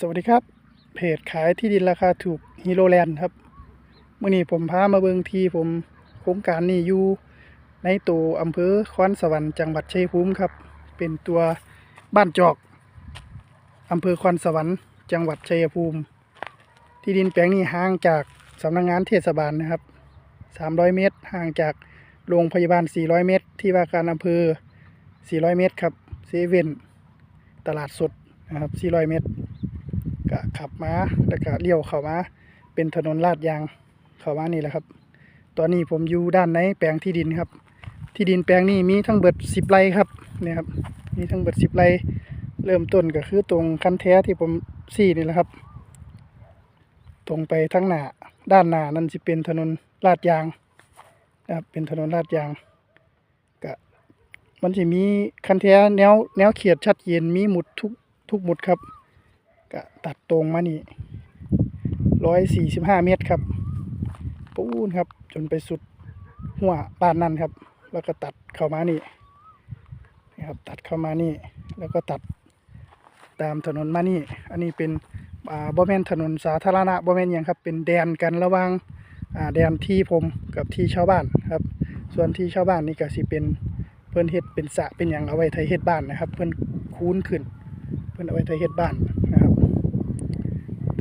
สวัสดีครับ เพจขายที่ดินราคาถูกฮีโรแลนด์ครับเมื่อนี้ผมพามาเบิงทีผมโครงการนี้อยู่ในตัวอำเภอคอนสวรรค์จังหวัดชัยภูมิครับ เป็นตัวบ้านจอกอำเภอคอนสวรรค์จังหวัดชัยภูมิ ที่ดินแปลงนี้ห่างจากสำนักงานเทศบาลนะครับ 300 เมตร ห่างจากโรงพยาบาล 400 เมตร ที่ว่าการอำเภอ 400 เมตรครับเซเว่นตลาดสดนะครับ 400 เมตร ก็ขับมาแล้วก็เลี้ยวเข้ามา เป็นถนนลาดยางเข้ามานี่แหละครับ ตอนนี้ผมอยู่ด้านในแปลงที่ดินครับ ที่ดินแปลงนี้มีทั้งเบิดสิบไร่ครับเนี่ยครับมีทั้งเบิดสิบไร่เริ่มต้นก็คือตรงคันแท้ที่ผมซี่นี่แหละครับ ตรงไปทั้งหน้าด้านหน้านั่นจะเป็นถนนลาดยางนะครับเป็นถนนลาดยางก็มันจะมีคันแท้แนวแนวเขียดชัดเจนมีหมุดทุกทุกหมุดครับ ก็ตัดตรงมานี่ร้อยสี่สิบห้าเมตรครับปูนครับ จนไปสุดหัวบ้านนั่นครับ แล้วก็ตัดเข้ามานี่นี่ครับ ตัดเข้ามานี่ แล้วก็ตัดตามถนนมานี่ อันนี้เป็นอ่าบ่แม่นถนนสาธารณะบ่แม่นยังครับ เป็นแดนกันระหว่างแดนที่ผมกับที่ชาวบ้านครับ ส่วนที่ชาวบ้านนี่ก็สิเป็นเพิ่อนเฮ็ดเป็นสะเป็นหยังเอาไว้ไทยเฮ็ดบ้านนะครับ เพิ่อนคูนขึ้น เพิ่อนเอาไว้ไทยเฮ็ดบ้าน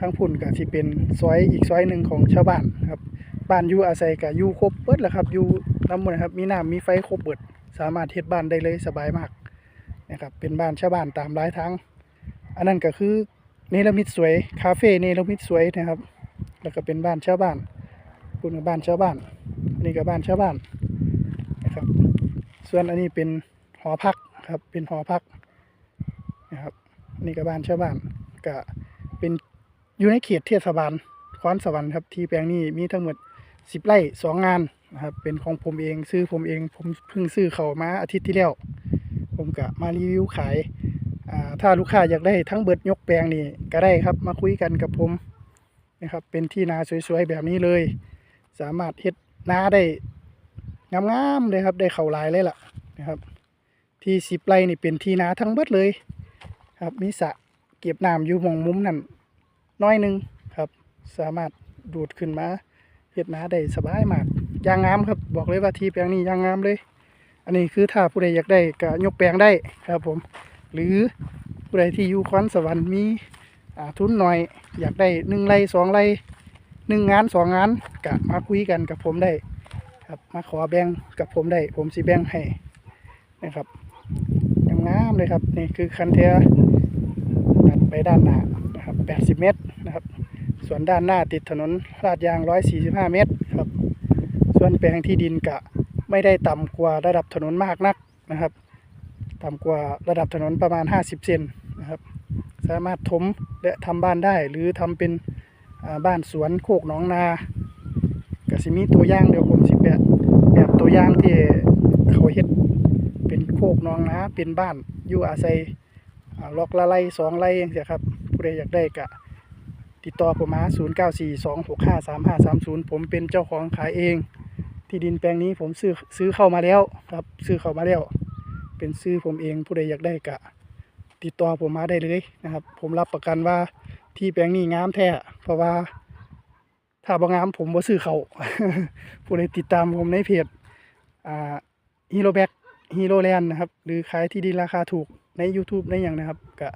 ทางพุ่นก็สิเป็นซอยอีกซอยหนึ่งของชาวบ้านครับบ้านอยู่อาศัยก็อยู่ครบเบิดแหละครับอยู่น้ำมันครับมีน้ำมีไฟครบเบิด สามารถเฮ็ดบ้านได้เลยสบายมากนะครับเป็นบ้านชาวบ้านตามรายทางอันนั้นก็คือเนรมิตสวยคาเฟ่เนรมิตสวยนะครับ แล้วก็เป็นบ้านชาวบ้านคุณก็บ้านชาวบ้านอันนี้ก็บ้านชาวบ้านนะครับ ส่วนอันนี้เป็นหอพักครับเป็นหอพักนะครับนี่ก็บ้านชาวบ้านก็เป็น อยู่ในเขตเทศบาลคอนสวรรค์ครับที่แปลงนี้มีทั้งหมดสิบไร่สองงานนะครับเป็นของผมเองซื้อผมเองผมเพิ่งซื้อเขามาอาทิตย์ที่แล้วผมก็มารีวิวขายถ้าลูกค้าอยากได้ทั้งเบิดยกแปลงนี่ก็ได้ครับมาคุยกันกับผมนะครับเป็นที่นาสวยๆแบบนี้เลย สามารถเฮ็ดนาได้งามๆเลยครับได้เข่าลายเลยล่ะนะครับ ที่สิบไร่นี่เป็นที่นาทั้งเบิดเลย ครับมีสระเก็บน้ำอยู่มองมุมนั่น น้อยหนึ่งครับ สามารถดูดขึ้นมาเฮ็ดนาได้สบายมากยางงามครับ บอกเลยว่าทีแปลงนี้ยางงามเลย อันนี้คือถ้าผู้ใดอยากได้ก็ยกแปลงได้ครับผม หรือผู้ใดที่อยู่คอนสวรรค์มีทุนหน่อยอยากได้หนึ่งไร่สองไร่หนึ่งงานสองงานก็มาคุยกันกับผมได้ ครับมาขอแบ่งกับผมได้ ผมสิแบ่งให้นะครับงามเลยครับนี่คือคันเทตัดไปด้านหน้า 80 เมตรนะครับ ส่วนด้านหน้าติดถนนลาดยาง 145 เมตรครับ ส่วนแปลงที่ดินกะไม่ได้ต่ำกว่าระดับถนนมากนักนะครับ ต่ำกว่าระดับถนนประมาณ 50 เซนนะครับ สามารถถมและทำบ้านได้หรือทำเป็นบ้านสวนโคกหนองนากสิมีตัวอย่างเดี๋ยวผมสิแบบแบบตัวอย่างที่เขาเฮ็ดเป็นโคกหนองนาเป็นบ้านอยู่อาศัยล็อกละไล่สองไล่อย่างเสียครับ ใดอยากได้กะติดต่อผมมา0 9 4 2 6 5 3 5 3 0 ผมเป็นเจ้าของขายเอง ที่ดินแปลงนี้ผมซื้อซื้อเข้ามาแล้วครับ ซื้อเข้ามาแล้ว เป็นซื้อผมเองผู้ใดอยากได้กะ ติดต่อผมมาได้เลยนะครับ ผมรับประกันว่าที่แปลงนี้งามแท้เพราะว่า ถ้าบ่งามผมบ่ซื้อเขาผู้ใดติดตามผมในเพจอ่าฮีโร่แบ็กฮีโร่แลนด์นะครับ หรือขายที่ดินราคาถูกใน YouTube ในอย่างนะครับก็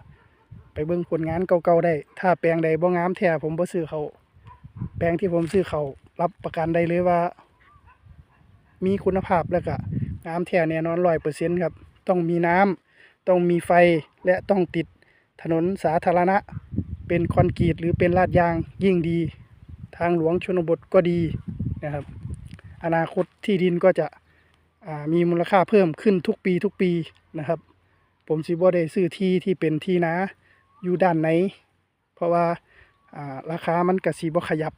ไปเบิ่งผลงานเก่าๆได้ ถ้าแปลงใดบ่งามแท้ผมบ่ซื้อเขาแปลงที่ผมซื้อเขารับประกันได้เลยว่า มีคุณภาพแล้วก็งามแท้แน่นอน100%ครับ ต้องมีน้ำต้องมีไฟและต้องติดถนนสาธารณะ เป็นคอนกรีตหรือเป็นลาดยางยิ่งดี ทางหลวงชนบทก็ดีนะครับ อนาคตที่ดินก็จะมีมูลค่าเพิ่มขึ้นทุกปีทุกปีนะครับ ผมสิบ่ได้ซื้อที่ที่เป็นที่นา อยู่ด้านไหน เพราะว่าราคามันก็สิบ่ขยับ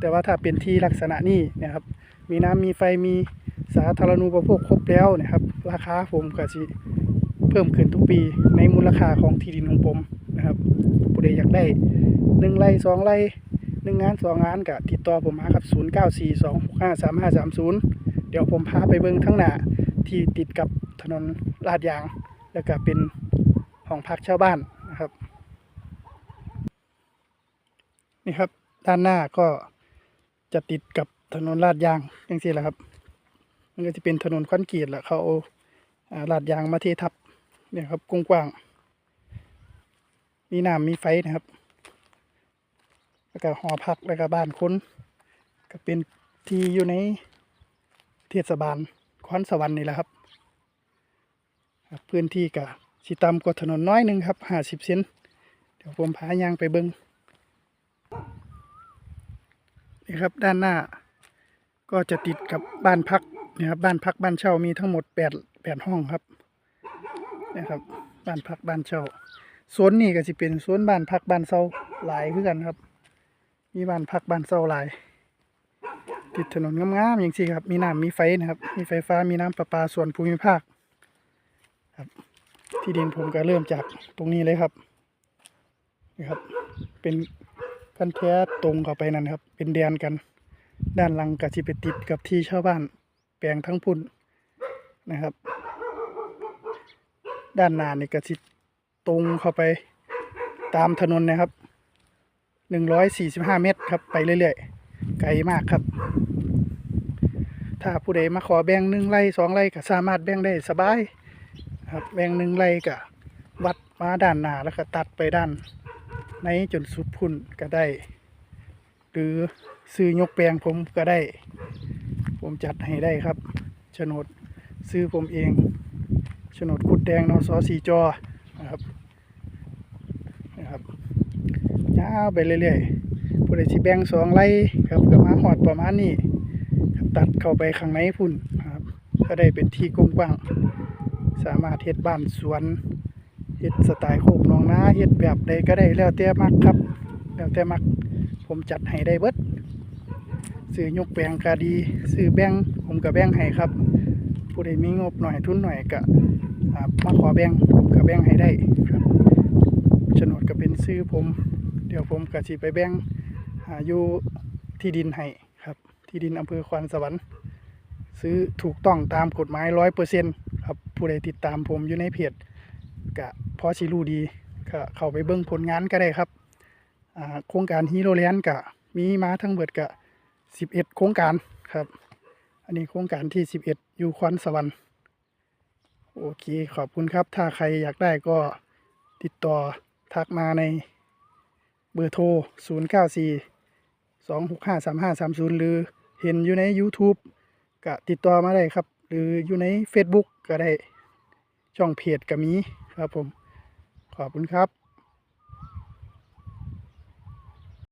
แต่ว่าถ้าเป็นที่ลักษณะนี้นะครับ มีน้ำมีไฟมีสาธารณูปโภคครบแล้วนะครับ ราคาผมก็สิเพิ่มขึ้นทุกปีในมูลค่าของที่ดินของผมนะครับผู้ใดอยากได้หนึ่งไร่สองไร่หนึ่งงานสองงานก็ติดต่อผมมาครับ0 9 4 2 6 5 3 5 3 0เดี๋ยวผมพาไปเบิ่งทั้งหน้าที่ติดกับถนนลาดยาง แล้วก็เป็นห้องพักชาวบ้านนะครับ นี่ครับ ด้านหน้าก็จะติดกับถนนลาดยางอย่างที่แหละครับ มันก็จะเป็นถนนคอนกรีตแหละเขาเอาลาดยางมาเททับเนี่ยครับกว้างๆมีน้ำมีไฟนะครับ แล้วก็หอพักแล้วก็บ้านคนก็เป็นที่อยู่ในเทศบาลคอนสวรรค์นี่แหละครับ พื้นที่ก็สิต่ำกว่าถนนน้อยหนึ่งครับห้าสิบเซนเดี๋ยวผมพายางไปเบิ้ง นี่ครับ ด้านหน้า ก็จะติดกับบ้านพักนี่ยครับบ้านพักบ้านเช่ามีทั้งหมดแปดแปดห้องครับนะครับ บ้านพักบ้านเช่าโซนนี้ก็จะเป็นโซนบ้านพักบ้านเช่าหลายคือกันครับ มีบ้านพักบ้านเช่าหลาย ติดถนนงามๆอย่างที่ครับ มีน้ำมีไฟนะครับ มีไฟฟ้ามีน้ำประปาส่วนภูมิภาคครับ ที่ดินผมก็เริ่มจากตรงนี้เลยครับนี่ครับ เป็นันแท้ตรงเข้าไปนั่นครับ เป็นแดนกัน ด้านหลังก็จะไปติดกับที่ชาวบ้าน แปลงทั้งพุ่นนะครับ ด้านหน้านี่ก็สิตรงเข้าไปตามถนนนะครับหนึ่งร้อยสี่สิบห้าเมตรครับ ไปเรื่อยๆ ไกลมากครับ ถ้าผู้ใดมาขอแบ่งหนึ่งไร่สองไร่ก็สามารถแบ่งได้สบายครับแบ่งหนึ่งไร่ก็วัดมาด้านหน้าแล้วก็ตัดไปด้าน ในจนสุดพุ่นก็ได้ หรือซื้อยกแปลงผมก็ได้ ผมจัดให้ได้ครับโฉนดซื้อผมเองโฉนดกุดแดงนอสสีจอนะครับนะครับยาวไปเรื่อยๆผู้ใดสิแบ่งสองไร่ครับก็มาหอดประมาณนี้ตัดเข้าไปข้างในพุ่นครับ ก็ได้เป็นที่กว้างๆสามารถเฮ็ดบ้านสวน เฮ็ดสไตล์โคกหนองนาเฮ็ดแบบใดก็ได้แล้วแต่มักครับ แล้วแต่มักผมจัดให้ได้เบิดซื้อยกแปลงก็ดีซื้อแบ่งผมก็แบ่งให้ครับ ผู้ใดมีงบหน่อยทุนหน่อยก็มาขอแบ่งผมก็แบ่งให้ได้ครับโฉนดก็เป็นซื้อผม เดี๋ยวผมก็สิไปแบ่งหาอยู่ที่ดินให้ครับ ที่ดินอำเภอควนสวรรค์ซื้อถูกต้องตามกฎหมายร้อยเปอร์เซ็นครับผู้ใดติดตามผมอยู่ในเพจก็ พอสิรู้ดีก็เข้าไปเบิ่งผลงานก็ได้ครับโครงการฮีโร่แลนด์ก็มีมาทั้งเบิดก็สิบเอ็ดโครงการครับ อันนี้โครงการที่สิบเอ็ดอยู่ควันสวรรค์โอเคขอบคุณครับ ถ้าใครอยากได้ก็ติดต่อทักมาในเบอร์โทร 0 9 4 2 6 5 3 5 3 0 หรือเห็นอยู่ใน YouTube ก็ติดต่อมาได้ครับ หรืออยู่ใน Facebook ก็ได้ช่องเพจก็มีครับผม ขอบคุณครับ